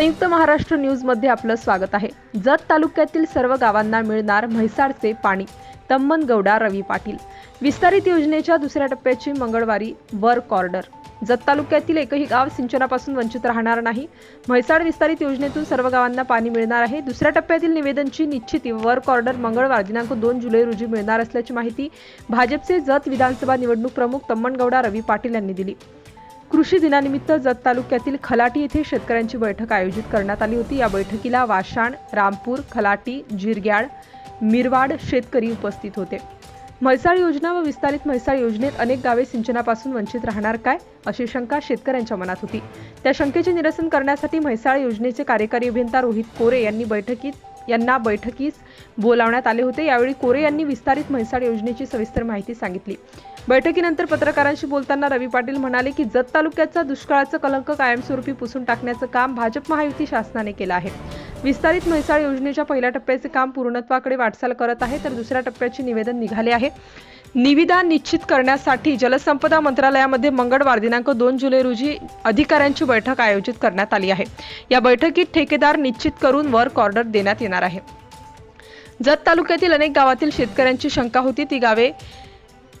संयुक्त महाराष्ट्र न्यूजमध्ये आपलं स्वागत आहे. जत तालुक्यातील सर्व गावांना मिळणार म्हैसाळचे पाणी. तम्मन गौडा रवी पाटील. विस्तारित योजनेच्या दुसऱ्या टप्प्याची मंगळवारी वर्क ऑर्डर जत तालुक्यातील एकही गाव सिंचनापासून वंचित राहणार नाही. म्हैसाळ विस्तारित योजनेतून सर्व गावांना पाणी मिळणार आहे. दुसऱ्या टप्प्यातील निवेदनची निश्चिती वर्क ऑर्डर मंगळवार दिनांक दोन जुलै रोजी मिळणार असल्याची माहिती भाजपचे जत विधानसभा निवडणूक प्रमुख तम्मनगौडा रवी पाटील यांनी दिली. कृषी दिनानिमित्त जत तालुक्यातील खलाटी येथे शेतकऱ्यांची बैठक आयोजित करण्यात आली होती. या बैठकीला वाशाण रामपूर खलाटी जिरग्याळ मिरवाड शेतकरी उपस्थित होते. म्हैसाळ योजना व विस्तारित म्हैसाळ योजनेत अनेक गावे सिंचनापासून वंचित राहणार काय? अशी शंका शेतकऱ्यांच्या मनात होती. त्या शंकेचे निरसन करण्यासाठी म्हैसाळ योजनेचे कार्यकारी अभियंता रोहित कोरे यांनी बैठकीत यांना बैठकीस बोलावण्यात आले होते. यावेळी कोरे यांनी विस्तारित म्हैसाळ योजनेची सविस्तर माहिती सांगितली. बैठकीनंतर पत्रकारांशी बोलताना रवी पाटील म्हणाले की जत तालुक्याचा दुष्काळाचं कलंक कायमस्वरूपी पुसून टाकण्याचं काम भाजप महायुती शासनाने केलं आहे. विस्तारित म्हैसाळ योजनेच्या पहिल्या टप्प्याचे काम पूर्णत्वाकडे वाटचाल करत आहे तर दुसऱ्या टप्प्याचे निवेदन निघाले आहे. निविदा निश्चित करण्यासाठी जलसंपदा मंत्रालयामध्ये मंगळवार दिनांक दोन जुलै रोजी अधिकाऱ्यांची बैठक आयोजित करण्यात आली आहे. या बैठकीत ठेकेदार निश्चित करून वर्क ऑर्डर देण्यात येणार आहे. जत तालुक्यातील अनेक गावातील शेतकऱ्यांची शंका होती. ती गावे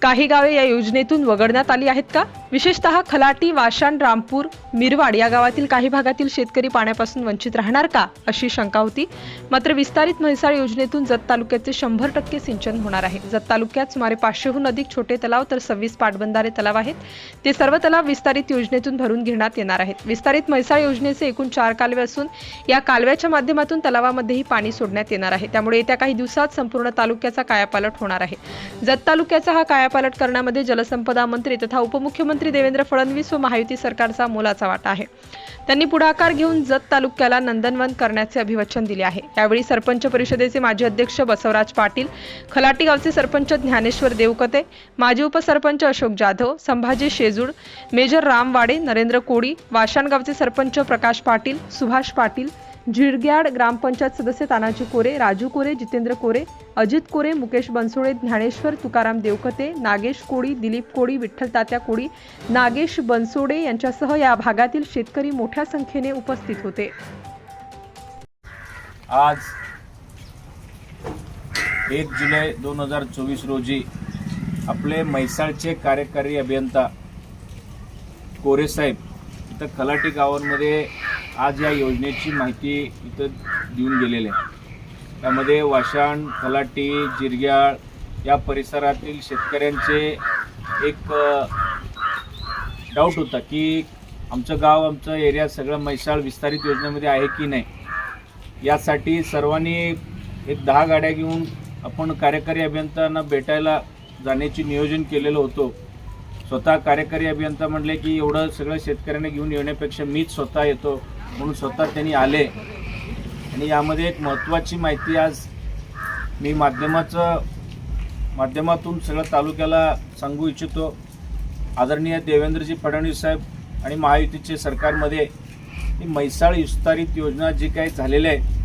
काही गावे या योजनेतून वगळण्यात आली आहेत का? विशेषतः खलाटी वाशाण रामपूर मिरवाड या गावातील काही भागातील शेतकरी पाण्यापासून वंचित राहणार का? अशी शंका होती. मात्र विस्तारित म्हैसाळ योजनेतून जत तालुक्याचे शंभर टक्के सिंचन होणार आहे. जत तालुक्यात सुमारे पाचशेहून अधिक छोटे तलाव तर सव्वीस पाटबंधारे तलाव आहेत. ते सर्व तलाव विस्तारित योजनेतून भरून घेण्यात येणार आहेत. विस्तारित म्हैसाळ योजनेचे एकूण चार कालवे असून या कालव्याच्या माध्यमातून तलावामध्येही पाणी सोडण्यात येणार आहे. त्यामुळे येत्या काही दिवसात संपूर्ण तालुक्याचा कायापालट होणार आहे. जत तालुक्याचा हा कायापालट करण्यामध्ये जलसंपदा मंत्री तथा उपमुख्यमंत्री देवेंद्र फडणवीस व महायुती सरकारचा मोलाचा वाटा आहे. त्यांनी पुढाकार घेऊन जत तालुक्याला नंदनवन करण्याचे अभिवचन दिले आहे. यावेळी सरपंच परिषदेचे माजी अध्यक्ष बसवराज पाटील खलाटी गावचे सरपंच ज्ञानेश्वर देवकते माजी उपसरपंच अशोक जाधव संभाजी शेजूड मेजर रामवाडे नरेंद्र कोडी वाशाणगावचे सरपंच प्रकाश पाटील सुभाष पाटील झिडग्याड ग्रामपंचायत सदस्य तानाजी कोरे राजू कोरे जितेंद्र कोरे अजित कोरे मुकेश बनसोडे ज्ञानेश्वर तुकाराम देवकते नागेश कोळी दिलीप कोळी विठ्ठल तात्या कोळी नागेश बनसोडे यांच्यासह या भागातील शेतकरी मोठ्या संख्येने उपस्थित होते. आज एक जुलै दोन हजार चोवीस रोजी आपले म्हैसाळचे कार्यकारी अभियंता कोरेसाहेब इथं खलाटी गावांमध्ये आज या योजनेची माहिती इथं देऊन गेलेली आहे. त्यामध्ये वाशाण खलाटी जिरग्याळ या परिसरातील शेतकऱ्यांचे एक डाऊट होता की आमचं गाव आमचं एरिया सगळं म्हैसाळ विस्तारित योजनेमध्ये आहे की नाही? यासाठी सर्वांनी एक दहा गाड्या घेऊन आपण कार्यकारी अभियंत्यांना भेटायला जाण्याची नियोजन केलेलं होतं. स्वतः कार्यकारी अभियंता म्हणले की एवढं सगळं शेतकऱ्यांना घेऊन येण्यापेक्षा मीच स्वतः येतो. म्हणून स्वतः त्यांनी आले. आणि यामध्ये एक महत्त्वाची माहिती आज मी माध्यमाचं माध्यमातून सगळं तालुक्याला सांगू इच्छितो. आदरणीय देवेंद्रजी फडणवीस साहेब आणि महायुतीचे सरकारमध्ये ही म्हैसाळ विस्तारित योजना जी काही झालेली आहे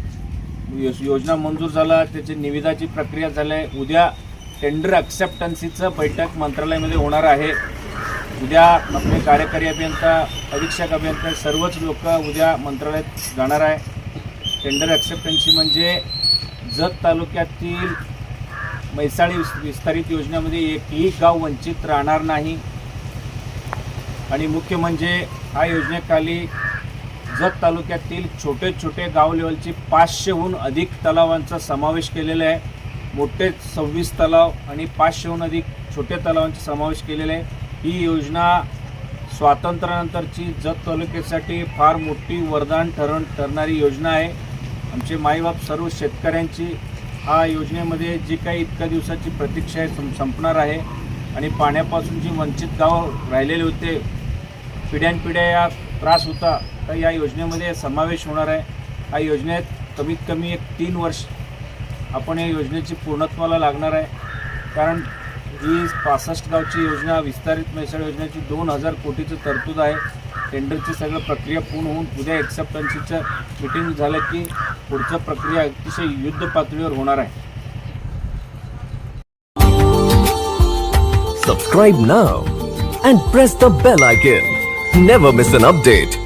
योजना मंजूर झाला त्याची निविदाची प्रक्रिया झाली आहे. उद्या टेंडर ॲक्सेप्टन्सीचं बैठक मंत्रालयामध्ये होणार आहे. उद्या आपले कार्यकारी अभियंता अधीक्षक अभियंता सर्वच लोक उद्या मंत्रालयात जाणार आहे. टेंडर ॲक्सेप्टन्सी म्हणजे जत तालुक्यातील मैसाळी विस्तारित योजनेमध्ये एकही गाव वंचित राहणार नाही. आणि मुख्य म्हणजे हा योजनेखाली जत तालुक्यातील छोटे छोटे गाव लेवलची पाचशेहून अधिक तलावांचा समावेश केलेला आहे. मोठे सव्वीस तलाव आणि पाचशेहून अधिक छोटे तलावांचा समावेश केलेला आहे. ही योजना स्वातंत्र्यानंतरची जत तालुक्यासाठी फार मोठी वरदान ठरण ठरणारी योजना आहे. आमचे माईबाप सर्व शेतकऱ्यांची हा योजनेमध्ये जी काही इतक्या दिवसाची प्रतीक्षा आहे सं संपणार आहे. आणि पाण्यापासून जी वंचित गाव राहिलेले होते पिढ्यानपिढ्या या त्रास होता तर या योजनेमध्ये समावेश होणार आहे. या योजनेत कमीत कमी एक तीन वर्ष आपण या योजनेची पूर्णत्वाला लागणार आहे. कारण ही पासष्ट गावची योजना विस्तारित मैसळ योजनेची दोन हजार कोटीचं तरतूद आहे. टेंडरची सगळं प्रक्रिया पूर्ण होऊन उद्या एक्सेप्टन्सीचं मिटिंग झालं की पुढचं प्रक्रिया अतिशय युद्ध पातळीवर होणार आहे. Subscribe now and press the bell icon never miss an update